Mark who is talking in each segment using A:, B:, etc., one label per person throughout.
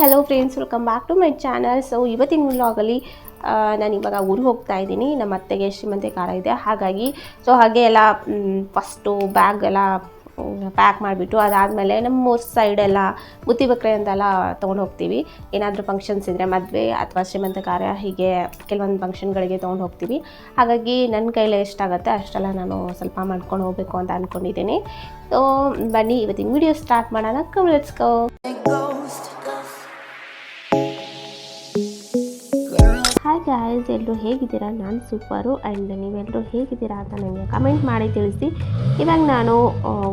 A: Hello friends welcome back to my channel so ಇವತ್ತಿನ ವ್ಲಾಗಲ್ಲಿ ನಾನು ಇವಾಗ ಊರಿಗೆ ಹೋಗ್ತಾ ಇದ್ದೀನಿ. ನಮ್ಮ ಅತ್ತೆಗೆ ಶ್ರೀಮಂತೆ ಕಾರ ಇದೆ. ಹಾಗಾಗಿ ಸೊ ಹಾಗೆ ಎಲ್ಲ ಫಸ್ಟು ಬ್ಯಾಗ್ ಎಲ್ಲ ಪ್ಯಾಕ್ ಮಾಡಿಬಿಟ್ಟು ಅದಾದಮೇಲೆ ನಮ್ಮ ಊರ್ ಸೈಡ್ ಎಲ್ಲ ಬುತ್ತಿ ಬಕ್ರೆ ಅಂತೆಲ್ಲ ತೊಗೊಂಡು ಹೋಗ್ತೀವಿ. ಏನಾದರೂ ಫಂಕ್ಷನ್ಸ್ ಇದ್ದರೆ ಮದುವೆ ಅಥವಾ ಶ್ರೀಮಂತ ಕಾರ್ಯ ಹೀಗೆ ಕೆಲವೊಂದು ಫಂಕ್ಷನ್ಗಳಿಗೆ ತೊಗೊಂಡು ಹೋಗ್ತೀವಿ. ಹಾಗಾಗಿ ನನ್ನ ಕೈಲಿ ಎಷ್ಟಾಗುತ್ತೆ ಅಷ್ಟೆಲ್ಲ ನಾನು ಸ್ವಲ್ಪ ಮಾಡ್ಕೊಂಡು ಹೋಗಬೇಕು ಅಂತ ಅಂದ್ಕೊಂಡಿದ್ದೀನಿ ಸೊ ಬನ್ನಿ, ಇವತ್ತಿನ ವಿಡಿಯೋ ಸ್ಟಾರ್ಟ್ ಮಾಡೋಣ. ಕಮ್ ಲೆಟ್ಸ್ ಗೋ ಗಾಯ್ಸ್ ಎಲ್ಲರೂ ಹೇಗಿದ್ದೀರಾ? ನಾನು ಸೂಪರು ಆ್ಯಂಡ್ ನೀವೆಲ್ಲರೂ ಹೇಗಿದ್ದೀರಾ ಅಂತ ನನಗೆ ಕಮೆಂಟ್ ಮಾಡಿ ತಿಳಿಸಿ. ಇವಾಗ ನಾನು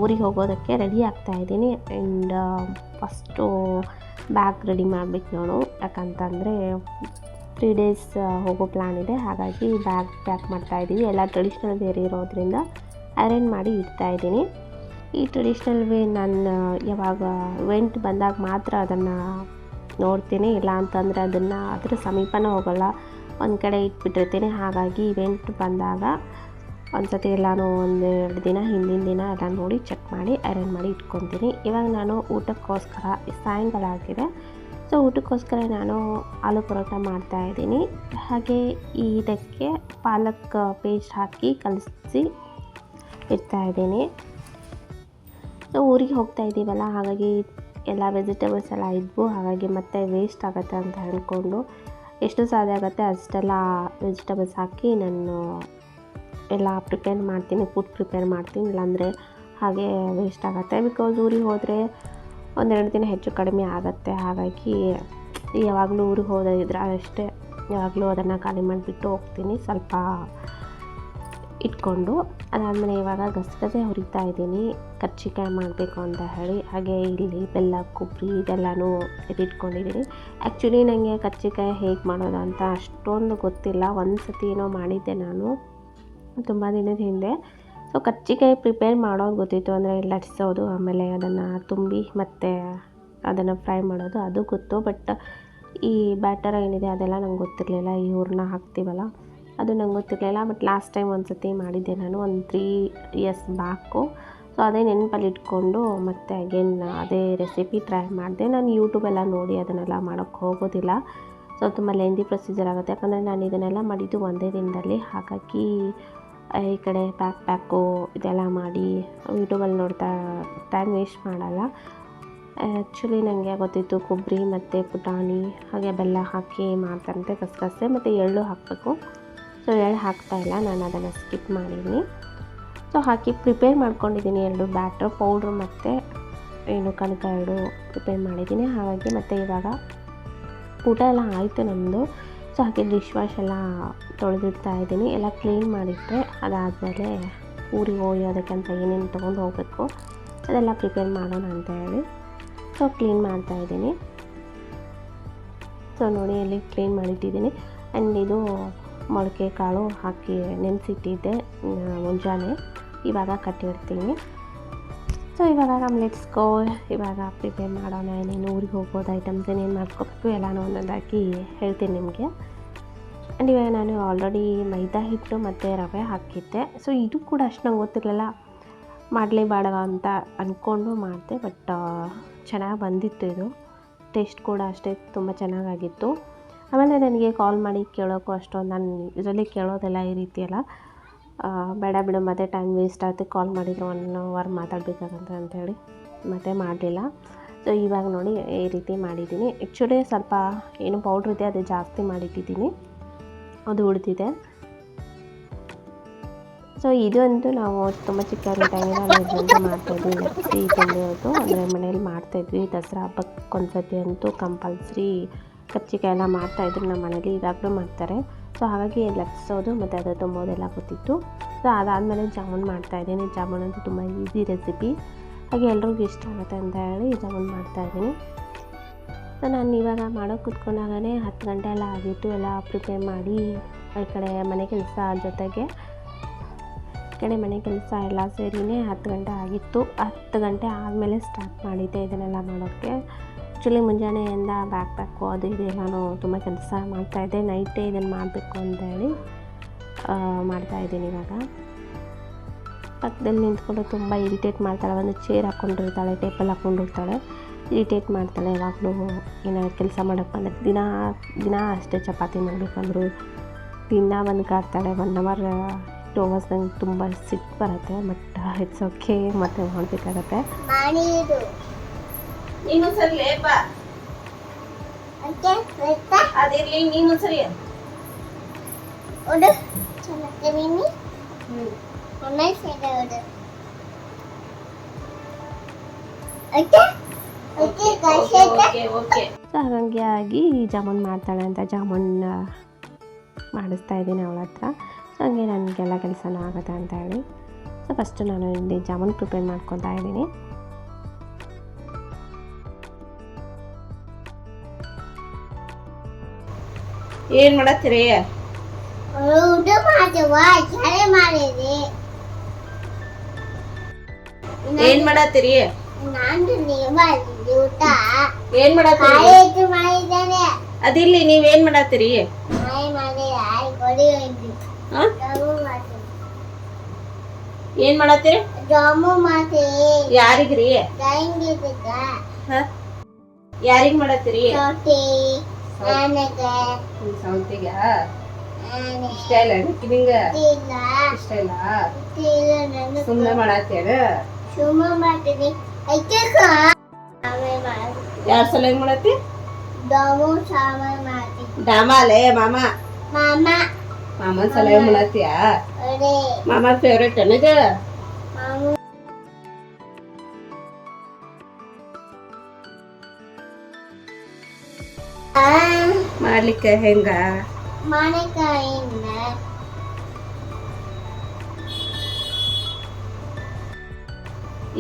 A: ಊರಿಗೆ ಹೋಗೋದಕ್ಕೆ ರೆಡಿ ಆಗ್ತಾ ಇದ್ದೀನಿ ಆ್ಯಂಡ್ ಫಸ್ಟು ಬ್ಯಾಗ್ ರೆಡಿ ಮಾಡಬೇಕು ನಾನು ಯಾಕಂತಂದರೆ ತ್ರೀ ಡೇಸ್ ಹೋಗೋ ಪ್ಲ್ಯಾನ್ ಇದೆ. ಹಾಗಾಗಿ ಬ್ಯಾಗ್ ಪ್ಯಾಕ್ ಮಾಡ್ತಾ ಇದ್ದೀವಿ. ಎಲ್ಲ ಟ್ರೆಡಿಷ್ನಲ್ ವೇರ್ ಇರೋದ್ರಿಂದ ಅರೇಂಜ್ ಮಾಡಿ ಇಡ್ತಾ ಇದ್ದೀನಿ. ಈ ಟ್ರೆಡಿಷ್ನಲ್ ವೇ ನಾನು ಯಾವಾಗ ವೆಂಟ್ ಬಂದಾಗ ಮಾತ್ರ ಅದನ್ನು ನೋಡ್ತೀನಿ. ಇಲ್ಲ ಅಂತಂದರೆ ಅದನ್ನು ಅದರ ಸಮೀಪನೇ ಹೋಗಲ್ಲ. ಒಂದು ಕಡೆ ಇಟ್ಬಿಟ್ಟಿರ್ತೀನಿ. ಹಾಗಾಗಿ ಇವೆಂಟ್ ಬಂದಾಗ ಒಂದು ಸತಿ ಎಲ್ಲನೂ ಒಂದೆರಡು ದಿನ, ಹಿಂದಿನ ದಿನ ಎಲ್ಲ ನೋಡಿ ಚೆಕ್ ಮಾಡಿ ಅರೇಂಜ್ ಮಾಡಿ ಇಟ್ಕೊತೀನಿ. ಇವಾಗ ನಾನು ಊಟಕ್ಕೋಸ್ಕರ ಸಾಯಂಕಾಲ ಆಗಿದೆ ಸೊ ಊಟಕ್ಕೋಸ್ಕರ ನಾನು ಆಲೂ ಪರೋಟ ಮಾಡ್ತಾ ಇದ್ದೀನಿ. ಹಾಗೆ ಇದಕ್ಕೆ ಪಾಲಕ್ ಪೇಸ್ಟ್ ಹಾಕಿ ಕಲಸಿ ಇಡ್ತಾ ಇದ್ದೀನಿ. ಸೊ ಊರಿಗೆ ಹೋಗ್ತಾ ಇದ್ದೀವಲ್ಲ, ಹಾಗಾಗಿ ಎಲ್ಲ ವೆಜಿಟೇಬಲ್ಸ್ ಎಲ್ಲ ಇದ್ವು. ಹಾಗಾಗಿ ಮತ್ತೆ ವೇಸ್ಟ್ ಆಗುತ್ತೆ ಅಂತ ಹೇಳ್ಕೊಂಡು ಎಷ್ಟು ಸಾಧ್ಯ ಆಗುತ್ತೆ ಅಷ್ಟೆಲ್ಲ ವೆಜಿಟೇಬಲ್ಸ್ ಹಾಕಿ ನಾನು ಎಲ್ಲ ಪ್ರಿಪೇರ್ ಮಾಡ್ತೀನಿ ಫುಡ್ ಪ್ರಿಪೇರ್ ಮಾಡ್ತೀನಿ, ಇಲ್ಲಾಂದರೆ ಹಾಗೆ ವೇಸ್ಟ್ ಆಗುತ್ತೆ. ಬಿಕಾಸ್ ಊರಿಗೆ ಹೋದರೆ ಒಂದೆರಡು ದಿನ ಹೆಚ್ಚು ಕಡಿಮೆ ಆಗುತ್ತೆ. ಹಾಗಾಗಿ ಯಾವಾಗಲೂ ಊರಿಗೆ ಹೋದ್ರೆ ಅಷ್ಟೇ, ಯಾವಾಗಲೂ ಅದನ್ನು ಖಾಲಿ ಮಾಡಿಬಿಟ್ಟು ಹೋಗ್ತೀನಿ. ಸ್ವಲ್ಪ ಇಟ್ಕೊಂಡು ಅದಾದಮೇಲೆ ಇವಾಗ ಗಸಗಸೆ ಹುರಿತಾ ಇದ್ದೀನಿ. ಕರ್ಜಿಕಾಯಿ ಮಾಡಬೇಕು ಅಂತ ಹೇಳಿ. ಹಾಗೆ ಇಲ್ಲಿ ಬೆಲ್ಲ, ಕೊಬ್ಬರಿ ಇದೆಲ್ಲನೂ ಇದಿಟ್ಕೊಂಡಿದ್ದೀನಿ ಆ್ಯಕ್ಚುಲಿ ನನಗೆ ಕರ್ಜಿಕಾಯಿ ಹೇಗೆ ಮಾಡೋದು ಅಂತ ಅಷ್ಟೊಂದು ಗೊತ್ತಿಲ್ಲ. ಒಂದು ಸತಿ ಏನೋ ಮಾಡಿದ್ದೆ ನಾನು ತುಂಬ ದಿನದ ಹಿಂದೆ. ಸೊ ಕರ್ಜಿಕಾಯಿ ಪ್ರಿಪೇರ್ ಮಾಡೋದು ಗೊತ್ತಿತ್ತು ಅಂದರೆ ಲಟ್ಸೋದು ಆಮೇಲೆ ಅದನ್ನು ತುಂಬಿ ಮತ್ತು ಅದನ್ನು ಫ್ರೈ ಮಾಡೋದು ಅದು ಗೊತ್ತು. ಬಟ್ ಈ ಬ್ಯಾಟರ್ ಏನಿದೆ ಅದೆಲ್ಲ ನಂಗೆ ಗೊತ್ತಿರಲಿಲ್ಲ. ಈ ಹೂರಣ ಹಾಕ್ತೀವಲ್ಲ? ಅದು ನಂಗೆ ಗೊತ್ತಿರಲಿಲ್ಲ ಬಟ್ ಲಾಸ್ಟ್ ಟೈಮ್ ಒಂದು ಸತಿ ಮಾಡಿದ್ದೆ ನಾನು, ಒಂದು ತ್ರೀ ಇಯರ್ಸ್ ಬ್ಯಾಕು ಸೊ ಅದೇ ನೆನಪಲ್ಲಿ ಇಟ್ಕೊಂಡು ಮತ್ತೆ ಅಗೇನ್ ಅದೇ ರೆಸಿಪಿ ಟ್ರೈ ಮಾಡಿದೆ. ನಾನು ಯೂಟ್ಯೂಬೆಲ್ಲ ನೋಡಿ ಅದನ್ನೆಲ್ಲ ಮಾಡೋಕ್ಕೆ ಹೋಗೋದಿಲ್ಲ. ಸೊ ತುಂಬ ಲೆಂದಿ ಪ್ರೊಸೀಜರ್ ಆಗುತ್ತೆ. ಯಾಕಂದರೆ ನಾನು ಇದನ್ನೆಲ್ಲ ಮಾಡಿದ್ದು ಒಂದೇ ದಿನದಲ್ಲಿ. ಹಾಗಾಗಿ, ಈ ಕಡೆ ಪ್ಯಾಕ್ ಪ್ಯಾಕು ಇದೆಲ್ಲ ಮಾಡಿ ಯೂಟ್ಯೂಬಲ್ಲಿ ನೋಡ್ತಾ ಟೈಮ್ ವೇಸ್ಟ್ ಮಾಡಲ್ಲ. ಆ್ಯಕ್ಚುಲಿ ನನಗೆ ಗೊತ್ತಿತ್ತು ಕೊಬ್ಬರಿ ಮತ್ತು ಪುಟಾಣಿ, ಹಾಗೆ ಬೆಲ್ಲ ಹಾಕಿ ಮಾಡ್ತಾರಂತೆ ಗಸಗಸೆ ಮತ್ತು ಎಳ್ಳು ಹಾಕಬೇಕು. ಹಾಕ್ತಾ ಇಲ್ಲ, ನಾನು ಅದನ್ನು ಸ್ಕಿಪ್ ಮಾಡಿದ್ದೀನಿ ಸೊ ಹಾಕಿ ಪ್ರಿಪೇರ್ ಮಾಡ್ಕೊಂಡಿದ್ದೀನಿ ಎರಡು ಬ್ಯಾಟ್ರು ಪೌಡ್ರು ಮತ್ತು ಏನು ಕಣಕ ಎರಡು ಪ್ರಿಪೇರ್ ಮಾಡಿದ್ದೀನಿ ಹಾಗಾಗಿ ಮತ್ತು ಇವಾಗ ಊಟ ಎಲ್ಲ ಆಯಿತು ನಮ್ಮದು ಸೊ ಹಾಗೆ ಡಿಶ್ ವಾಶ್ ಎಲ್ಲ ತೊಳೆದಿಡ್ತಾ ಇದ್ದೀನಿ ಎಲ್ಲ ಕ್ಲೀನ್ ಮಾಡಿಟ್ಟರೆ ಅದಾದಮೇಲೆ ಊರಿಗೆ ಅಂತ ಏನೇನು ತೊಗೊಂಡು ಹೋಗಬೇಕು, ಅದೆಲ್ಲ ಪ್ರಿಪೇರ್ ಮಾಡೋಣ ಅಂತ ಹೇಳಿ. ಸೊ ಕ್ಲೀನ್ ಮಾಡ್ತಾ ಇದ್ದೀನಿ ಸೊ ನೋಡಿ, ಅಲ್ಲಿ ಕ್ಲೀನ್ ಮಾಡಿಟ್ಟಿದ್ದೀನಿ ಆ್ಯಂಡ್ ಇದು ಮೊಳಕೆ ಕಾಳು ಹಾಕಿ ನೆನೆಸಿಟ್ಟಿದ್ದೆ ಮುಂಜಾನೆ. ಇವಾಗ ಕಟ್ಟಿರ್ತೀನಿ. ಸೊ ಇವಾಗ ನಮ್ಮ ಲೆಟ್ಸ್ ಗೋ ಇವಾಗ ಪ್ರಿಪೇರ್ ಮಾಡೋಣ, ಏನೇನು ಊರಿಗೆ ಹೋಗ್ಬೋದು ಐಟಮ್ಸ್ ಏನೇನು ಮಾಡ್ಕೋಬೇಕು ಎಲ್ಲನೂ ಒಂದೊಂದಾಗಿ ಹೇಳ್ತೀನಿ ನಿಮಗೆ. ಆ್ಯಂಡ್ ಇವಾಗ ನಾನು ಆಲ್ರೆಡಿ ಮೈದಾ ಹಿಟ್ಟು ಮತ್ತು ರವೆ ಹಾಕಿದ್ದೆ. ಸೊ ಇದು ಕೂಡ ಅಷ್ಟು ನಂಗೆ ಗೊತ್ತಿರಲಿಲ್ಲ. ಮಾಡಲೇಬಾಡ ಅಂತ ಅಂದ್ಕೊಂಡು ಮಾಡಿದೆ ಬಟ್ ಚೆನ್ನಾಗಿ ಬಂದಿತ್ತು ಇದು. ಟೇಸ್ಟ್ ಕೂಡ ಅಷ್ಟೇ ತುಂಬ ಚೆನ್ನಾಗಾಗಿತ್ತು. ಆಮೇಲೆ ನನಗೆ ಕಾಲ್ ಮಾಡಿ ಕೇಳೋಕ್ಕೂ ಅಷ್ಟೊಂದು ನಾನು ಇದರಲ್ಲಿ ಕೇಳೋದೆಲ್ಲ ಈ ರೀತಿ ಆ, ಬೇಡ ಬಿಡು ಮತ್ತೆ ಟೈಮ್ ವೇಸ್ಟ್ ಆಗುತ್ತೆ ಕಾಲ್ ಮಾಡಿದ್ರು ಒನ್ ಅವರ್ ಮಾತಾಡಬೇಕಾಗತ್ತೆ ಅಂತೇಳಿ ಮತ್ತೆ ಮಾಡಲಿಲ್ಲ. ಸೊ ಇವಾಗ ನೋಡಿ ಈ ರೀತಿ ಮಾಡಿದ್ದೀನಿ. ಆ್ಯಕ್ಚುಲಿ ಸ್ವಲ್ಪ ಏನು ಪೌಡ್ರ್ ಇದೆ ಅದು ಜಾಸ್ತಿ ಮಾಡಿಟ್ಟಿದ್ದೀನಿ. ಅದು ಉಳಿದಿದೆ. ಸೊ ಇದಂತೂ ನಾವು ತುಂಬ ಚಿಕ್ಕ ಇದೊಂದು ಮಾಡ್ತಾಯಿದ್ವಿ ಲಟ್ಸಿ ತಿಂದಿರೋದು ಅಂದರೆ ಮನೇಲಿ ಮಾಡ್ತಾಯಿದ್ವಿ ದಸರಾ ಹಬ್ಬಕ್ಕೆ ಒಂದ್ಸತಿ ಅಂತೂ ಕಂಪಲ್ಸ್ರಿ ಕರ್ಚಿಕಾಯಿ ಎಲ್ಲ ಮಾಡ್ತಾಯಿದ್ರು ನಮ್ಮ ಮನೇಲಿ ಇವಾಗಲೂ ಮಾಡ್ತಾರೆ. ಸೊ ಹಾಗಾಗಿ ಲಟ್ಸೋದು ಮತ್ತು ಅದು ತುಂಬೋದೆಲ್ಲ ಗೊತ್ತಿತ್ತು. ಸೊ ಅದಾದಮೇಲೆ ಜಾಮೂನ್ ಮಾಡ್ತಾಯಿದ್ದೀನಿ ಜಾಮೂನ್ ಅಂತೂ ತುಂಬ ಈಸಿ ರೆಸಿಪಿ ಹಾಗೆ ಎಲ್ರಿಗೂ ಇಷ್ಟ ಆಗುತ್ತೆ ಅಂತ ಹೇಳಿ ಜಾಮೂನ್ ಮಾಡ್ತಾಯಿದ್ದೀನಿ ಸೊ ನಾನು ಇವಾಗ ಮಾಡೋಕೆ ಕೂತ್ಕೊಂಡಾಗಲೇ ಹತ್ತು ಗಂಟೆ ಎಲ್ಲ ಆಗಿತ್ತು. ಎಲ್ಲ ಪ್ರಿಪೇರ್ ಮಾಡಿ ಈ ಕಡೆ ಮನೆ ಕೆಲಸ ಜೊತೆಗೆ ಈ ಕಡೆ ಮನೆ ಕೆಲಸ ಎಲ್ಲ ಸೇರಿನೇ ಹತ್ತು ಗಂಟೆ ಆಗಿತ್ತು. ಹತ್ತು ಗಂಟೆ ಆದಮೇಲೆ ಸ್ಟಾರ್ಟ್ ಮಾಡಿದ್ದೆ ಇದನ್ನೆಲ್ಲ ಮಾಡೋಕ್ಕೆ. ಆ್ಯಕ್ಚುಲಿ ಮುಂಜಾನೆಯಿಂದ ಬ್ಯಾಕ್ ಪ್ಯಾಕು ಅದು ಇದು ಎಲ್ಲನೂ ತುಂಬ ಕೆಲಸ ಮಾಡ್ತಾಯಿದ್ದೆ ನೈಟೇ ಇದನ್ನು ಮಾಡಬೇಕು ಅಂತ ಹೇಳಿ ಮಾಡ್ತಾಯಿದ್ದೀನಿ ಇವಾಗ. ಪಕ್ಕದಲ್ಲಿ ನಿಂತ್ಕೊಂಡು ತುಂಬ ಇರಿಟೇಟ್ ಮಾಡ್ತಾಳೆ. ಒಂದು ಚೇರ್ ಹಾಕ್ಕೊಂಡಿರ್ತಾಳೆ ಟೇಬಲ್ ಹಾಕ್ಕೊಂಡಿರ್ತಾಳೆ ಇರಿಟೇಟ್ ಮಾಡ್ತಾಳೆ. ಯಾವಾಗಲೂ ಏನಾದ್ರು ಕೆಲಸ ಮಾಡೋಕ್ಕೆ ಬಂದರೆ ದಿನ ದಿನ ಅಷ್ಟೇ ಚಪಾತಿ ಮಾಡಬೇಕಂದ್ರು. ದಿನ ಒಂದು ಕಾಡ್ತಾಳೆ. ಒನ್ ಅವರ್ ಟು ಅವರ್ಸ್ ನಂಗೆ ತುಂಬ ಸಿಟ್ಟು ಬರುತ್ತೆ ಬಟ್ ಇಟ್ಸ್ ಓಕೆ ಮತ್ತೆ ಮಾಡಬೇಕಾಗತ್ತೆ.
B: ಮಾಡಿದು
C: ನೀನು ಸರಿ ಲೇಪ ಅದಿರ್ಲಿ ನೀನು ಸರಿ
B: ಒಡು ಚೆನ್ನಾಗಿ ಮೀನಿ ಆಮೇಲೆ ಸೈಡ್ ಒಡು ಓಕೆ?
A: ಸೊ ಹಾಗಾಗಿ ಜಾಮೂನ್ ಮಾಡ್ತಾಳೆ ಅಂತ ಜಾಮೂನ್ ಮಾಡಿಸ್ತಾ ಇದ್ದೀನಿ ಅವಳ ಹತ್ರ. ಸೊ ಹಂಗೆ ನನಗೆಲ್ಲ ಕೆಲಸನೂ ಆಗುತ್ತೆ ಅಂತ ಹೇಳಿ. ಸೊ ಫಸ್ಟು ನಾನು ಇಲ್ಲಿ ಜಾಮೂನ್ ಪ್ರಿಪೇರ್ ಮಾಡ್ಕೊತಾ ಇದ್ದೀನಿ.
C: ಏನ್ ಮಾಡತ್ತೀರಿ?
B: ಉಡು ಮಾಡುವ ಚರೆ ಮಾಡಿದೆ
C: ಏನ್ ಮಾಡತ್ತೀರಿ?
B: ನಾನು ನೀವು ಮಾಡಿದ್ದೆ ಊಟ.
C: ಏನ್ ಮಾಡತ್ತೀರಿ?
B: ಕಾಲೇಜು ಮಾಡಿದ್ದೇನೆ.
C: ಅದಿರ್ಲಿ ನೀವ್ ಏನ್ ಮಾಡತ್ತೀರಿ?
B: ನಾಯಿ ಮಾಡಿ ಆಯ್ ಕೊಡಿ ಹೋಯ್ತು.
C: ಹಾ?
B: ಜಾಮು ಮಾಡ್ತೀನಿ
C: ಏನ್ ಮಾಡತ್ತೀರಿ?
B: ಜಾಮು ಮಾಡ್ತೀನಿ
C: ಯಾರಿಗ್ರಿ?
B: ಡ್ರಾಯಿಂಗ್ ಇದ್ದಿದ್ದ.
C: ಹ? ಯಾರಿಗ್ ಮಾಡತ್ತೀರಿ?
B: ಚೌಟಿ. ನನಗೆ
C: ಸೌತಿಗ? ಇಷ್ಟ ಇಲ್ಲ ನಿಂಗ? ಇಷ್ಟ ಇಲ್ಲ? ಸುಮ್ಮನೆ ಮಾಡತ್ತೇನ
B: ಸುಮ್ಮ ಮಾಡ್ತೀನಿ.
C: ಯಾರ ಸಲ ಹೆಂಗ್ ಮಾಡತ್ತಿ? ಡಾಮಾಲೆ ಮಾಮ?
B: ಮಾಮ.
C: ಮಾಮನ್ ಸಲ ಹೆಂಗ್ ಮಾಡತ್ತೀಯ?
B: ಒಡೆ
C: ಮಾಮ ಫೇವ್ರೇಟ್ ನನಗ ಮಾಡ್ಲಿಕ್ಕೆ ಹೆಂಗ?
B: ಮಾವಿನಕಾಯಿನ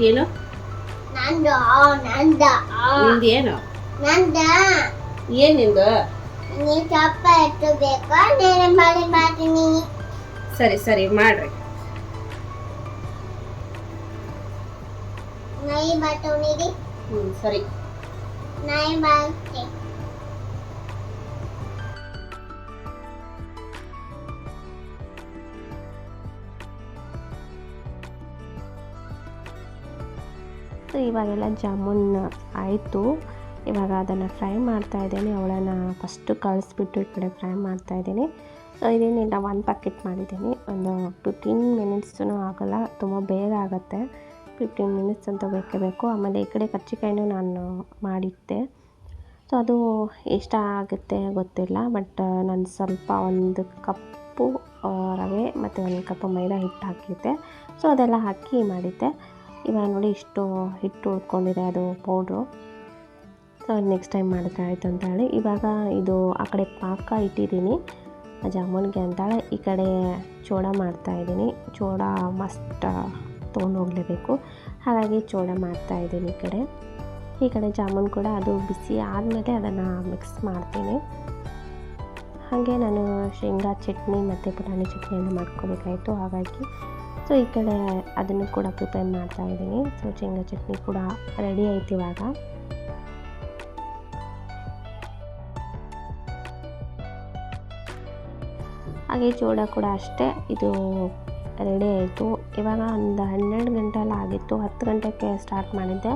C: ಏನು?
B: ನಂದ ನಂದ
C: ನಿಂದ ಏನು?
B: ನಂದ.
C: ಏನ್ ನಿಂದು?
B: ನೀ ಚಪ್ಪ ಎತ್ತು ಬೇಕಾ ನೇನೆ ಮಾಡಿ ಮಾಡ್ತೀನಿ.
C: ಸರಿ ಸರಿ ಮಾಡ್ರಿ.
B: ನಾಯಿ ಬಾಟವನಿಗೆ
C: ಹ್ಮ್ ಸರಿ.
B: ನಾಯಿ ಬಾಳ್ತೆ
A: ಸೊ, ಇವಾಗೆಲ್ಲ ಜಾಮೂನ್ ಆಯಿತು. ಇವಾಗ ಅದನ್ನು ಫ್ರೈ ಮಾಡ್ತಾ ಇದ್ದೀನಿ. ಅವಳನ್ನು ಫಸ್ಟು ಕಳಿಸ್ಬಿಟ್ಟು ಈ ಕಡೆ ಫ್ರೈ ಮಾಡ್ತಾ ಇದ್ದೀನಿ. ಸೊ ಇದೇನಿಲ್ಲ ಒಂದು ಪ್ಯಾಕೆಟ್ ಮಾಡಿದ್ದೀನಿ. ಒಂದು ಫಿಫ್ಟೀನ್ ಮಿನಿಟ್ಸೂ ಆಗೋಲ್ಲ, ತುಂಬ ಬೇಗ ಆಗುತ್ತೆ. ಫಿಫ್ಟೀನ್ ಮಿನಿಟ್ಸ್ ಅಂತ ಬೇಕೇ ಬೇಕು. ಆಮೇಲೆ ಈ ಕಡೆ ಕರ್ಚಿಕಾಯಿನೂ ನಾನು ಮಾಡಿದ್ದೆ. ಸೊ, ಅದು ಎಷ್ಟಾಗುತ್ತೆ ಗೊತ್ತಿಲ್ಲ ಬಟ್ ನಾನು ಸ್ವಲ್ಪ ಒಂದು ಕಪ್ಪು ರವೆ ಮತ್ತು ಒಂದು ಕಪ್ಪು ಮೈದಾ ಹಿಟ್ಟು ಹಾಕಿದ್ದೆ. ಸೊ, ಅದೆಲ್ಲ ಹಾಕಿ ಮಾಡಿದ್ದೆ. ಇವಾಗ ನೋಡಿ ಇಷ್ಟು ಹಿಟ್ಟು ಉಳ್ಕೊಂಡಿದೆ ಅದು ಪೌಡ್ರು ಸೊ ನೆಕ್ಸ್ಟ್ ಟೈಮ್ ಮಾಡಿದ್ರೆ ಆಯಿತು ಅಂತ ಹೇಳಿ. ಇವಾಗ ಇದು ಆ ಕಡೆ ಪಾಕ ಇಟ್ಟಿದ್ದೀನಿ. ಜಾಮೂನ್ಗೆ ಅಂತಾಳೆ ಈ ಕಡೆ ಚೋಡ ಮಾಡ್ತಾಯಿದ್ದೀನಿ ಚೋಡ ಮಸ್ಟ್ ತೊಗೊಂಡು ಹೋಗಲೇಬೇಕು. ಹಾಗಾಗಿ ಚೋಡ ಮಾಡ್ತಾಯಿದ್ದೀನಿ ಈ ಕಡೆ. ಈ ಕಡೆ ಜಾಮೂನ್ ಕೂಡ ಅದು ಬಿಸಿ ಆದಮೇಲೆ ಅದನ್ನು ಮಿಕ್ಸ್ ಮಾಡ್ತೀನಿ. ಹಾಗೆ ನಾನು ಶೇಂಗಾ ಚಟ್ನಿ ಮತ್ತು ಪುಟಾಣಿ ಚಟ್ನಿಯನ್ನು ಮಾಡ್ಕೋಬೇಕಾಯಿತು. ಹಾಗಾಗಿ ಸೊ ಈ ಕಡೆ ಅದನ್ನು ಕೂಡ ಪ್ರಿಪೇರ್ ಮಾಡ್ತಾ ಇದ್ದೀನಿ. ಸೊ ಶೇಂಗಾ ಚಟ್ನಿ ಕೂಡ ರೆಡಿ ಆಯ್ತು ಇವಾಗ. ಹಾಗೆ ಚೂಡ ಕೂಡ ಅಷ್ಟೇ, ಇದು ರೆಡಿ ಆಯಿತು. ಇವಾಗ ಒಂದು ಹನ್ನೆರಡು ಗಂಟೆ ಎಲ್ಲ ಆಗಿತ್ತು. ಹತ್ತು ಗಂಟೆಗೆ ಸ್ಟಾರ್ಟ್ ಮಾಡಿದ್ದೆ.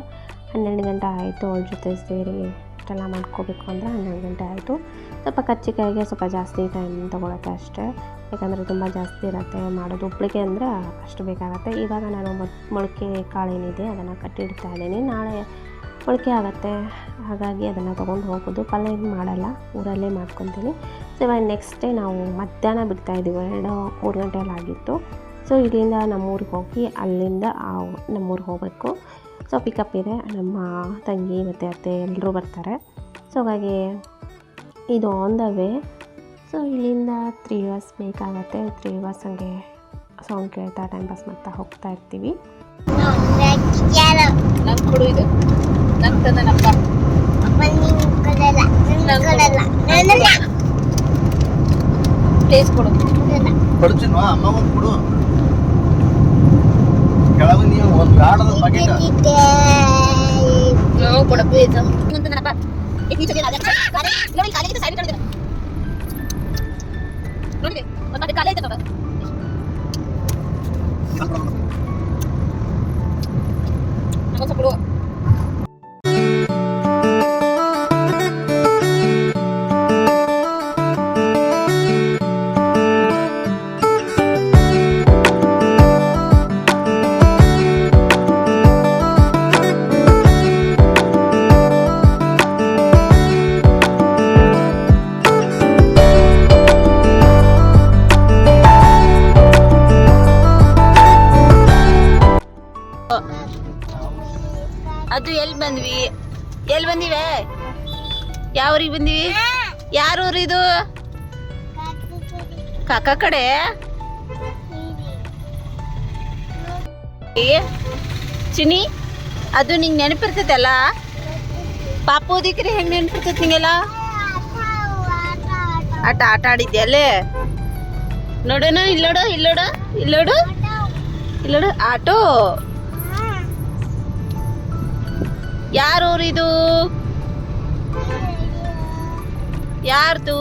A: ಹನ್ನೆರಡು ಗಂಟೆ ಆಯಿತು ಅವ್ರ ಜೊತೆ ಸೇರಿ ಇಷ್ಟೆಲ್ಲ ಮಾಡ್ಕೋಬೇಕು ಅಂದರೆ ಹನ್ನೆರಡು ಗಂಟೆ ಆಯಿತು. ಸ್ವಲ್ಪ ಕಚ್ಚಿಕಾಯಿಗೆ ಸ್ವಲ್ಪ ಜಾಸ್ತಿ ಟೈಮ್ ತೊಗೊಳತ್ತೆ ಅಷ್ಟೇ. ಯಾಕಂದರೆ ತುಂಬ ಜಾಸ್ತಿ ಇರುತ್ತೆ, ಮಾಡೋದು ಉಪ್ಳಿಗೆ ಅಂದರೆ ಅಷ್ಟು ಬೇಕಾಗುತ್ತೆ. ಇವಾಗ ನಾನು ಮೊಳ್- ಮೊಳಕೆ ಕಾಳೇನಿದೆ, ಅದನ್ನು ಕಟ್ಟಿಡ್ತಾ ಇದ್ದೀನಿ. ನಾಳೆ ಮೊಳಕೆ ಆಗುತ್ತೆ, ಹಾಗಾಗಿ ಅದನ್ನು ತೊಗೊಂಡು ಹೋಗೋದು. ಪಲ್ಯ ಏನು ಮಾಡಲ್ಲ, ಊರಲ್ಲೇ ಮಾಡ್ಕೊತೀನಿ. ಸೊ ಇವಾಗ ನೆಕ್ಸ್ಟ್ ಡೇ ನಾವು ಮಧ್ಯಾಹ್ನ ಬಿಡ್ತಾ ಇದ್ದೀವಿ, ಎರಡು, ಮೂರು ಗಂಟೆಯಲ್ಲಿ ಆಗಿತ್ತು ಸೊ ಇಲ್ಲಿಂದ ನಮ್ಮೂರಿಗೆ ಹೋಗಿ, ಅಲ್ಲಿಂದ ನಮ್ಮೂರಿಗೆ ಹೋಗಬೇಕು. ಸೊ ಪಿಕಪ್ ಇದೆ, ನಮ್ಮ ತಂಗಿ ಮತ್ತು ಅತ್ತೆ ಎಲ್ಲರೂ ಬರ್ತಾರೆ. ಸೊ ಹಾಗಾಗಿ ಇದು ಆನ್ ದ ವೇ ಸೊ ಇಲ್ಲಿಂದ ತ್ರೀ ಅವರ್ಸ್ ಬೇಕಾಗತ್ತೆ. ತ್ರೀ ಅವರ್ಸ್ ಹಂಗೆ ಸಾಂಗ್ ಕೇಳ್ತಾ ಟೈಮ್ ಪಾಸ್ ಮಾಡ್ತಾ ಹೋಗ್ತಾ ಇರ್ತೀವಿ.
C: ಕೊಡು ಇದು. ಪ್ಲೇಸ್ ಕೊಡು.
D: ಪ್ಲೀಸ್ ಅಮ್ಮ ಒಂದು ಕೊಡು. ಕೆಳಗೆ ನೀವು ಒಂದು ಗಾಡದ ಪ್ಯಾಕೆಟ್
B: ಸೈಡ್
C: ಕೊಡ ಪ್ಲೇಸ್ ನೋಡಿ ಮತ್ತೆ ಕಾಲೇ ಐತೆ ಬಂದ್ವಿ. ಎಲ್ಲಿ ಬಂದಿವೆ? ಯಾವ ಊರಿಗೆ ಬಂದಿವಿ? ಯಾರ ಊರು ಇದು? ಕಾಕ ಕಡೆ? ಚಿನಿ ಅದು ನಿಂಗೆ ನೆನಪಿರ್ತೈತಲ್ಲ? ಪಾಪು ದಿಕ್ರಿ ಹೆಂಗೆ ನೆನಪಿರ್ತೈತಿ ನಿಂಗೆಲ್ಲ? ಆಟ ಆಟ ಆಡಿದ್ದೆ ಅಲ್ಲೇ? ನೋಡೋಣ, ಇಲ್ಲೋಡು ಇಲ್ಲೋಡು ಇಲ್ಲೋಡು ಇಲ್ಲೋಡು. ಆಟೋ. ಯಾರ ಊರಿದು ಯಾರ್ದು?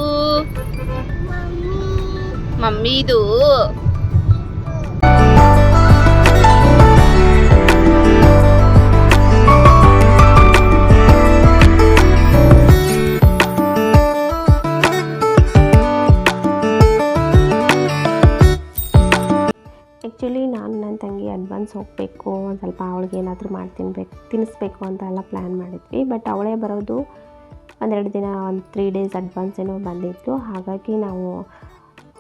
C: ಮಮ್ಮಿದು.
A: ಹೋಗಬೇಕು, ಒಂದು ಸ್ವಲ್ಪ ಅವಳಿಗೆ ಏನಾದರೂ ಮಾಡಿ ತಿನ್ಬೇಕು, ತಿನ್ನಿಸ್ಬೇಕು ಅಂತ ಎಲ್ಲ ಪ್ಲ್ಯಾನ್ ಮಾಡಿದ್ವಿ. ಬಟ್ ಅವಳೇ ಬರೋದು ಒಂದೆರಡು ದಿನ, ಒಂದು ತ್ರೀ ಡೇಸ್ ಅಡ್ವಾನ್ಸ್ ಏನೋ ಬಂದಿತ್ತು. ಹಾಗಾಗಿ ನಾವು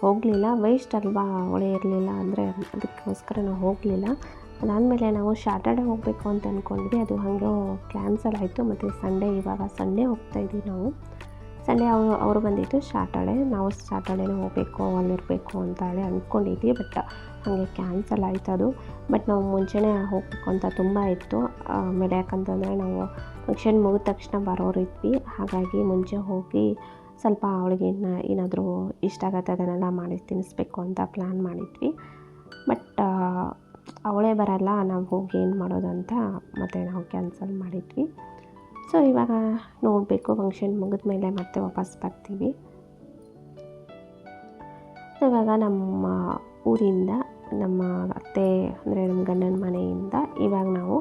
A: ಹೋಗಲಿಲ್ಲ. ವೇಸ್ಟ್ ಅಲ್ವಾ? ಅವಳೇ ಇರಲಿಲ್ಲ ಅಂದರೆ ಅದಕ್ಕೋಸ್ಕರ ನಾವು ಹೋಗಲಿಲ್ಲ. ಅದಾದಮೇಲೆ ನಾವು ಸ್ಯಾಟರ್ಡೇ ಹೋಗಬೇಕು ಅಂತ ಅಂದ್ಕೊಂಡ್ವಿ ಅದು ಹಾಗೆ ಕ್ಯಾನ್ಸಲ್ ಆಯಿತು. ಮತ್ತು ಸಂಡೇ ಇವಾಗ ಸಂಡೇ ಹೋಗ್ತಾಯಿದ್ವಿ ನಾವು. ಸಂಡೇ ಅವರು ಅವರು ಬಂದಿದ್ದು ಸ್ಯಾಟರ್ಡೆ ನಾವು ಶಾಟರ್ಡೇನೇ ಹೋಗಬೇಕು, ಅಲ್ಲಿರಬೇಕು ಅಂತ ಹೇಳಿ ಅಂದ್ಕೊಂಡಿದ್ವಿ ಬಟ್ ಹಾಗೆ ಕ್ಯಾನ್ಸಲ್ ಆಯಿತು ಅದು. ಬಟ್ ನಾವು ಮುಂಚೆನೇ ಹೋಗಬೇಕು ಅಂತ ತುಂಬ ಇತ್ತು. ಆಮೇಲೆ ಯಾಕಂತಂದರೆ ನಾವು ಫಂಕ್ಷನ್ ಮುಗಿದ ತಕ್ಷಣ ಬರೋರು ಇದ್ವಿ. ಹಾಗಾಗಿ ಮುಂಚೆ ಹೋಗಿ ಸ್ವಲ್ಪ ಅವಳಿಗೆ ಏನಾದರೂ ಇಷ್ಟ ಆಗತ್ತೆ ಅದನ್ನೆಲ್ಲ ಮಾಡಿ ತಿನ್ನಿಸ್ಬೇಕು ಅಂತ ಪ್ಲ್ಯಾನ್ ಮಾಡಿದ್ವಿ. ಬಟ್ ಅವಳೇ ಬರಲ್ಲ. ನಾವು ಹೋಗಿ ಏನು ಮಾಡೋದು ಅಂತ ಮತ್ತು ನಾವು ಕ್ಯಾನ್ಸಲ್ ಮಾಡಿದ್ವಿ. ಸೊ, ಇವಾಗ ನೋಡಬೇಕು ಫಂಕ್ಷನ್ ಮುಗಿದ ಮೇಲೆ ಮತ್ತೆ ವಾಪಸ್ ಬರ್ತೀವಿ. ಇವಾಗ ನಮ್ಮ ಊರಿಂದ, ನಮ್ಮ ಅತ್ತೆ ಅಂದರೆ ನಮ್ಮ ಗಂಡನ ಮನೆಯಿಂದ ಇವಾಗ ನಾವು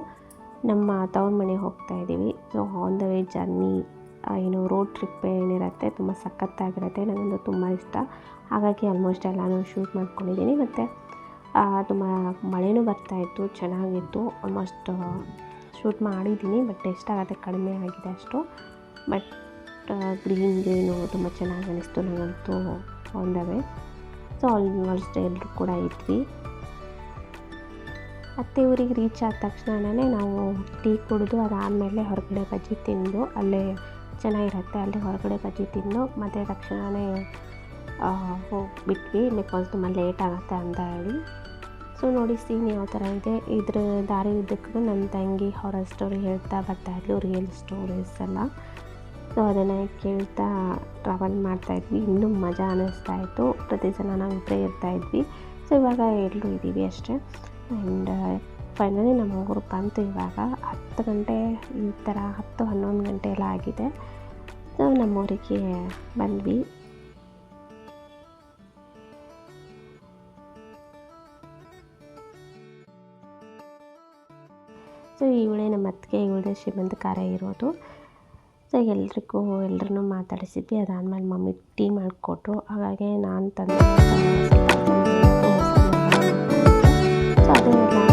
A: ನಮ್ಮ ತವ್ರ ಮನೆಗೆ ಹೋಗ್ತಾ ಇದ್ದೀವಿ. So on the way journey ಏನು ರೋಡ್ ಟ್ರಿಪ್ ಏನಿರುತ್ತೆ, ತುಂಬ ಸಖತ್ತಾಗಿರುತ್ತೆ. ನನಗಂತೂ ತುಂಬ ಇಷ್ಟ. ಹಾಗಾಗಿ ಆಲ್ಮೋಸ್ಟ್ ಎಲ್ಲನೂ ಶೂಟ್ ಮಾಡ್ಕೊಂಡಿದ್ದೀನಿ. ಮತ್ತು ತುಂಬ ಮಳೆನೂ ಬರ್ತಾಯಿತ್ತು ಚೆನ್ನಾಗಿತ್ತು. ಆಲ್ಮೋಸ್ಟ್ ಶೂಟ್ ಮಾಡಿದ್ದೀನಿ, ಬಟ್ ಎಷ್ಟಾಗುತ್ತೆ ಕಡಿಮೆ ಆಗಿದೆ ಅಷ್ಟು. ಬಟ್ ಗ್ರೀನ್ ಗ್ರೀನು ತುಂಬ ಚೆನ್ನಾಗಿ ಅನಿಸ್ತು ನನಗಂತೂ ಒಂದವೇ. ಸೊ, ಆಲ್ಮೋಸ್ಟ್ ಎಲ್ಲರೂ ಕೂಡ ಇದ್ವಿ. ಅತ್ತೆ ಊರಿಗೆ ರೀಚ್ ಆದ ತಕ್ಷಣನೇ ನಾವು ಟೀ ಕುಡಿದು ಅದಾದಮೇಲೆ ಹೊರಗಡೆ ಬಜ್ಜಿ ತಿಂದು, ಅಲ್ಲೇ ಚೆನ್ನಾಗಿರುತ್ತೆ, ಅಲ್ಲೇ ಹೊರಗಡೆ ಬಜ್ಜಿ ತಿಂದು ಮತ್ತು ತಕ್ಷಣವೇ ಹೋಗಿಬಿಟ್ವಿ. ಬಿಕಾಸ್ ತುಂಬ ಲೇಟ್ ಆಗುತ್ತೆ ಅಂತ ಹೇಳಿ. ಸೊ ನೋಡಿ ಸೀನ್ ಯಾವ ಥರ ಇದೆ. ಇದ್ರ ದಾರಿ ಉದ್ದಕ್ಕೂ ನನ್ನ ತಂಗಿ ಹೊರ ಸ್ಟೋರಿ ಹೇಳ್ತಾ ಬರ್ತಾ ಇದ್ಲು ರಿಯಲ್ ಸ್ಟೋರೀಸ್ ಎಲ್ಲ. ಸೊ ಅದನ್ನು ಕೇಳ್ತಾ ಟ್ರಾವೆಲ್ ಮಾಡ್ತಾಯಿದ್ವಿ ಇನ್ನೂ ಮಜಾ ಅನ್ನಿಸ್ತಾ ಇತ್ತು. ಪ್ರತಿ ಸಲ ನಾವು ಇಬ್ಬರೇ ಇರ್ತಾಯಿದ್ವಿ ಸೊ ಇವಾಗ ಎಲ್ಲರೂ ಇದ್ದೀವಿ ಅಷ್ಟೇ. ಆ್ಯಂಡ್ ಫೈನಲಿ ನಮ್ಮ ಊರು ಬಂತು ಇವಾಗ. ಹತ್ತು ಗಂಟೆ ಈ ಥರ ಹತ್ತು ಹನ್ನೊಂದು ಗಂಟೆ ಎಲ್ಲ ಆಗಿದೆ. ಸೊ ನಮ್ಮೂರಿಗೆ ಬಂದ್ವಿ. ಸೊ ಇವಳೇ ನಮ್ಮ ಅತ್ತಿಗೆ ಇವಳೇ ಶ್ರೀಮಂತ ಕಾರ್ಯ ಇರೋದು. ಸೊ, ಎಲ್ರಿಗೂ ಎಲ್ಲರನ್ನೂ ಮಾತಾಡಿಸಿದ್ವಿ. ಅದಾದಮೇಲೆ ಮಮ್ಮಿ ಟೀ ಮಾಡಿಕೊಟ್ರು. ಹಾಗಾಗಿ ನಾನು ತಂದೆ ಸೊ, ಅದು